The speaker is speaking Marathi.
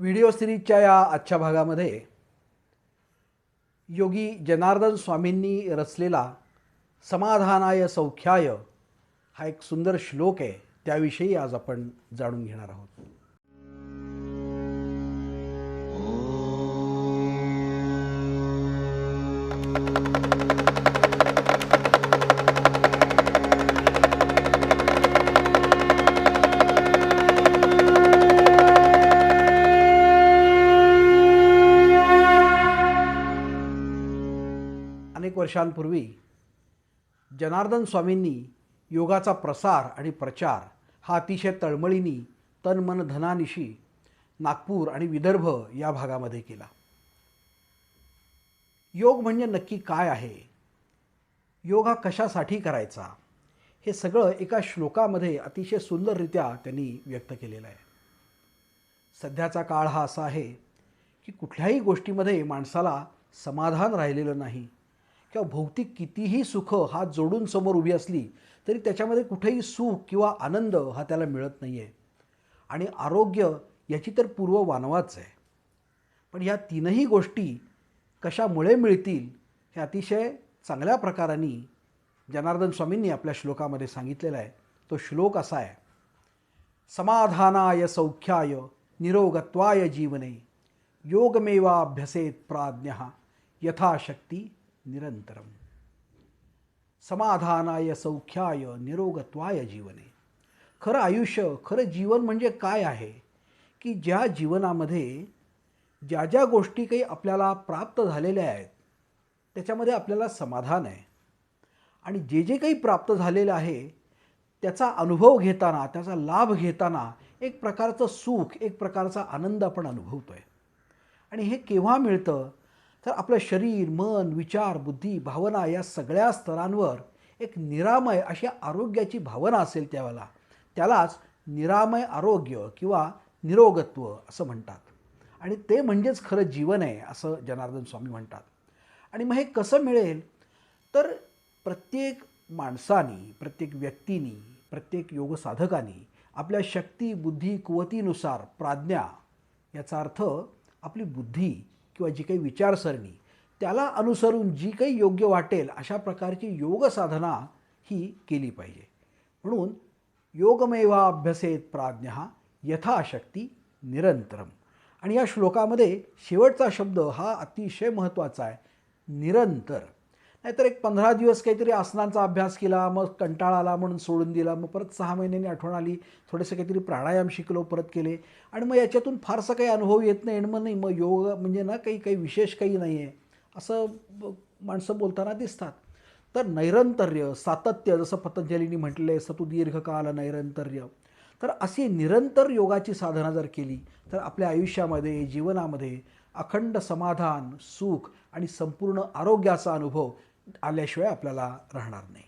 व्हिडिओ सिरीजच्या या आजच्या भागामध्ये योगी जनार्दन स्वामींनी रचलेला समाधानाय सौख्याय हा एक सुंदर श्लोक आहे त्याविषयी आज आपण जाणून घेणार आहोत. अनेक वर्षांपूर्वी जनार्दन स्वामींनी योगाचा प्रसार आणि प्रचार हा अतिशय तळमळीनी तन मन धनानिशी नागपूर आणि विदर्भ या भागामध्ये केला. योग म्हणजे नक्की काय आहे? योग हा कशासाठी करायचा? हे सगळं एका श्लोकामध्ये अतिशय सुंदररित्या त्यांनी व्यक्त केलेलं आहे. सध्याचा काळ हा असा आहे की कुठल्याही गोष्टीमध्ये माणसाला समाधान राहिलेलं नाही. किंवा भौतिक कितीही सुख हात जोडून समोर उभी असली तरी त्याच्यामध्ये कुठेही सुख किंवा आनंद हा त्याला मिळत नाही आहे आणि आरोग्य याची तर पूर्व वानवाच आहे. पण ह्या तीनही गोष्टी कशामुळे मिळतील हे अतिशय चांगल्या प्रकाराने जनार्दन स्वामींनी आपल्या श्लोकामध्ये सांगितलेला आहे. तो श्लोक असा आहे. समाधानाय सौख्याय निरोगत्वाय जीवने योगमेवाभ्यसेत प्राज्ञ यथाशक्ती निरंतरम समाधानाय सौख्याय निरोगत्वाय जीवने। खरं आयुष्य खरं जीवन म्हणजे काय आहे? की ज्या जीवनामध्ये ज्या ज्या गोष्टी काही आपल्याला प्राप्त झालेल्या आहेत त्याच्यामध्ये आपल्याला समाधान आहे. आणि जे जे काही प्राप्त झालेलं आहे त्याचा अनुभव घेताना त्याचा लाभ घेताना एक प्रकारचं सुख एक प्रकारचा आनंद आपण अनुभवतो आहे आणि हे केव्हा मिळतं? तर आपलं शरीर मन विचार बुद्धी भावना या सगळ्या स्तरांवर एक निरामय अशी आरोग्याची भावना असेल त्यावेळेला त्यालाच निरामय आरोग्य किंवा निरोगत्व असं म्हणतात. आणि ते म्हणजेच खरं जीवन आहे असं जनार्दन स्वामी म्हणतात. आणि मग हे कसं मिळेल? तर प्रत्येक माणसानी प्रत्येक व्यक्तीनी प्रत्येक योगसाधकानी आपल्या शक्ती बुद्धी कुवतीनुसार प्राज्ञा याचा अर्थ आपली बुद्धी किंवा जी काही विचारसरणी त्याला अनुसरून जी काही योग्य वाटेल अशा प्रकारची योग साधना ही केली पाहिजे. म्हणून योगमेवा अभ्यसेत प्राज्ञ यथाशक्ती निरंतरम. आणि या श्लोकामध्ये शेवटचा शब्द हा अतिशय महत्त्वाचा आहे निरंतर. नाहीतर एक पंधरा दिवस काहीतरी आसनांचा अभ्यास केला मग कंटाळा आला म्हणून सोडून दिला. मग परत सहा महिन्यांनी आठवण आली थोडेसे काहीतरी प्राणायाम शिकलो परत केले. आणि मग याच्यातून फारसं काही अनुभव येत नाही. आणि मग नाही मग योग म्हणजे ना काही काही विशेष काही नाही आहे असं माणसं बोलताना दिसतात. तर नैरंतर्य सातत्य जसं पतंजलीने म्हटलं आहे सतु दीर्घकाल नैरंतर्य. तर अशी निरंतर योगाची साधना जर केली तर आपल्या आयुष्यामध्ये जीवनामध्ये अखंड समाधान सुख आणि संपूर्ण आरोग्याचा अनुभव आल्याशिवाय आपल्याला राहणार नाही.